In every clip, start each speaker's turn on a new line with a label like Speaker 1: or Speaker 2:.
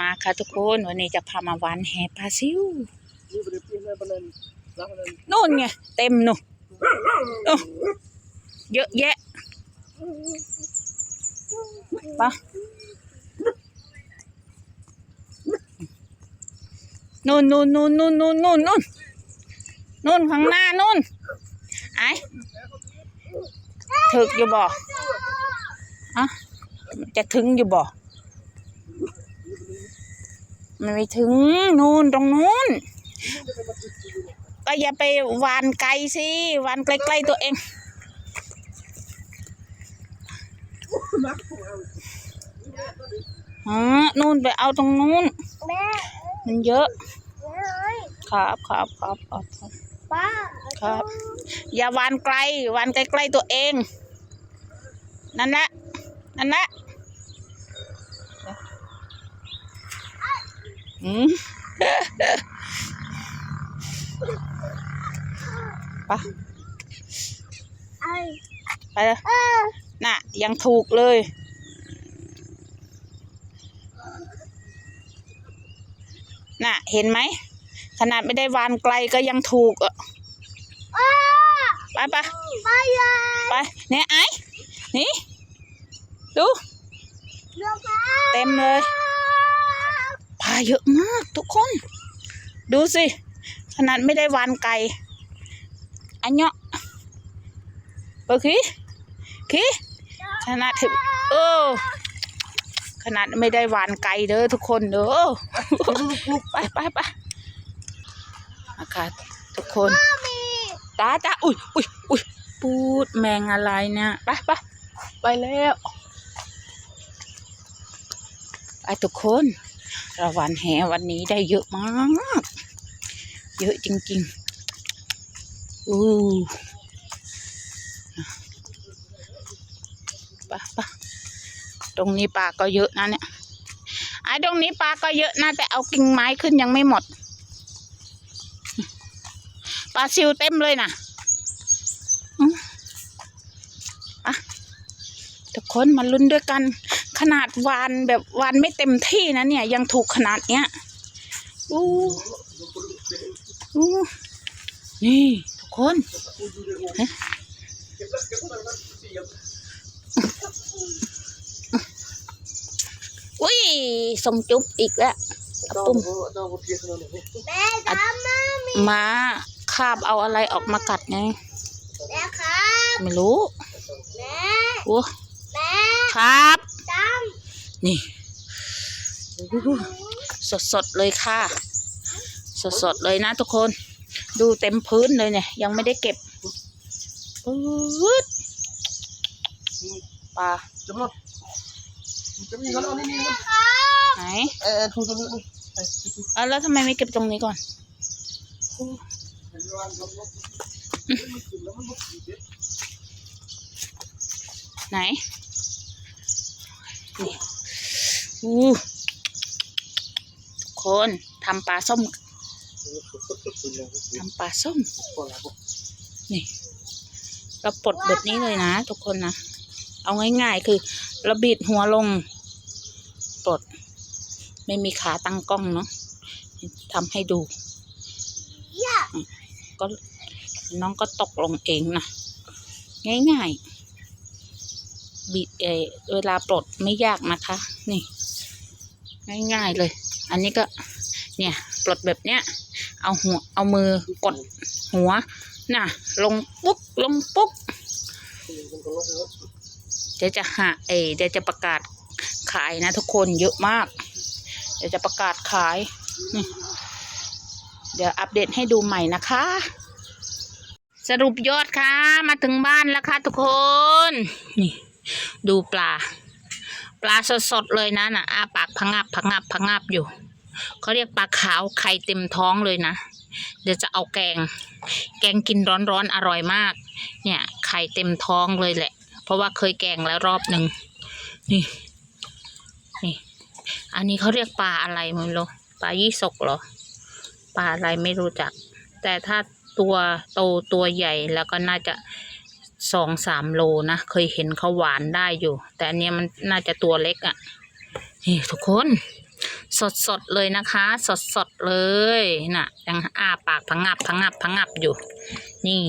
Speaker 1: มาค่ะทุกคนวันนี้จะพามาวานแหปลาซิวนู่นไงเต็มนู่นเยอะแยะไปะนู่นนู่นนู่นนู่นนู่นนู่นนู่นนู่นข้างหน้านู่นไอ้ถึกอยู่บ่อะจะถึงอยู่บ่ มันไม่ถึงนู่นตรงนู้นก็อย่าไปวานไกลสิวานใกล้ๆตัวเองอ๋อนู่นไปเอาตรงนู้น
Speaker 2: มั
Speaker 1: นเยอะ ครับครับครับครับครับ อย่าวานไกลวานใกล้ๆตัวเอง นั่นแหละนั่นแหละอืม ไป
Speaker 2: ไอ้
Speaker 1: ไปเลย
Speaker 2: เออ
Speaker 1: น่ะ ยังถูกเลย น่ะ เห็นไหม ขนาดไม่ได้วานไกลก็ยังถูกอะ
Speaker 2: อ้า
Speaker 1: ไปไป
Speaker 2: ไปยาย
Speaker 1: ไปเนี่ยไอ้นี่ ดู
Speaker 2: เรือฟ้า
Speaker 1: เต็มเลยปลา เยอะมากทุกคน ดูสิ ขนาดไม่ได้วานไกลอันเนาะเปิดขี้ขี้ขนาดถึงเออขนาดไม่ได้วานไกลเด้อทุกคนเด้อไปไปไปอากาศทุกคน
Speaker 2: มี
Speaker 1: ตาตาอุ้ยอุ้ยอุ้ยปูดแมงอะไรเนี่ยไปไปไปแล้วไปทุกคน ระวันแหวันนี้ได้เยอะมาก เยอะจริงๆอู้ปไปตรงนี้ปลาก็เยอะนะเนี่ยไอ้ตรงนี้ปลาก็เยอะนะแต่เอากิ่งไม้ขึ้นยังไม่หมดปลาซิวเต็มเลยนะอะทุกคนมาลุ้นด้วยกัน ขนาดวานแบบวานไม่เต็มที่นะเนี่ย ยังถูกขนาดเนี้ยอู้อู้นี่ทุกคนฮะอุ้ยส่งจุ๊บอีกแล้วอะปุ้ม
Speaker 2: แม่ตามมามี
Speaker 1: มาคาบเอาอะไรออกมากัดไง
Speaker 2: แม่ครับ
Speaker 1: ไม่รู้
Speaker 2: แม่
Speaker 1: โอ้
Speaker 2: แม่
Speaker 1: ครับ
Speaker 2: ตาม
Speaker 1: นี่สดสดเลยค่ะ สดสดเลยนะทุกคน ดูเต็มพื้นเลยเนี่ย ยังไม่ได้เก็บปื๊ดปลา
Speaker 2: ครับ
Speaker 1: ไหนเอาแล้วทำไมไม่เก็บตรงนี้ก่อนไหนนี่ อู้ทุกคนทำปลาส้มทำปลาส้ม นี่ เราปลดแบบนี้เลยนะทุกคนนะ เอาง่ายๆคือเราบีดหัวลง ปลด ไม่มีขาตั้งกล้องเนาะทำให้ดู
Speaker 2: ย่า
Speaker 1: ก็น้องก็ตกลงเองนะ ง่ายๆบีเออเวลาปลดไม่ยากนะคะ นี่ ง่ายๆเลย อันนี้ก็เนี่ยปลดแบบเนี้ย เอาหัวเอามือกดหัวน่ะ ลงปุ๊กลงปุ๊กเดี๋ยวจะหาเออเดี๋ยวจะประกาศขายนะทุกคนเยอะมาก เดี๋ยวจะประกาศขายนี่เดี๋ยวอัปเดตให้ดูใหม่นะคะ สรุปยอดค่ะ มาถึงบ้านแล้วค่ะทุกคน นี่ ดูปลา ปลาสดๆเลยนะน่ะอาปากพังับพังับพังับอยู่เขาเรียกปลาขาวไข่เต็มท้องเลยนะ เดี๋ยวจะเอาแกง แกงกินร้อนๆอร่อยมาก เนี่ยไข่เต็มท้องเลยแหละ เพราะว่าเคยแกงแล้วรอบหนึ่งนี่นี่ อันนี้เขาเรียกปลาอะไรไม่รู้ปลายี่สกเหรอ ปลาอะไรไม่รู้จัก แต่ถ้าตัวโตตัวใหญ่แล้วก็น่าจะ สองสามโลนะ เคยเห็นเขาหวานได้อยู่ แต่อันนี้มันน่าจะตัวเล็กอะ่ะ นี่ทุกคน สดสดเลยนะคะ สดสดเลยน่ะยังอ้าปากพังงับพังงับพังงับอยู่ นี่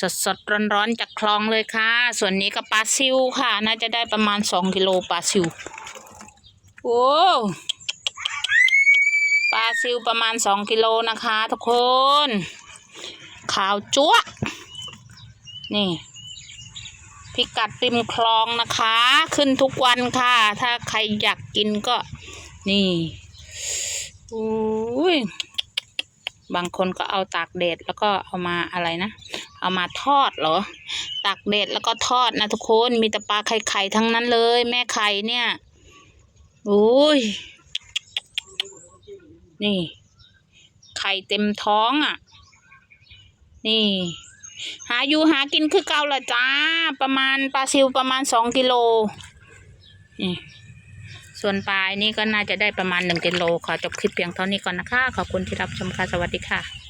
Speaker 1: สดสดร้อนร้อนจากคลองเลยค่ะ ส่วนนี้ก็ปลาซิวค่ะ น่าจะได้ประมาณสองกิโลปลาซิวโอ้ปลาซิวประมาณสองกิโลนะคะ ทุกคน ขาวจั๊วะ นี่ พิกัดริมคลองนะคะ ขึ้นทุกวันค่ะ ถ้าใครอยากกินก็ นี่อุ้ยบางคนก็เอาตากแดดแล้วก็เอามาอะไรนะ เอามาทอดเหรอ ตากแดดแล้วก็ทอดนะทุกคน มีแต่ปลาไข่ไข่ทั้งนั้นเลย แม่ไข่เนี่ยอุ้ย นี่ ไข่เต็มท้องอะ นี่ หาอยู่หากินคือเก่าละจ้า ประมาณปลาซิวประมาณสองกิโลนี่ส่วนปลายนี่ก็น่าจะได้ประมาณหนึ่งกิโลขอจบคลิปเพียงเท่านี้ก่อนนะคะ ขอบคุณที่รับชมค่ะ สวัสดีค่ะ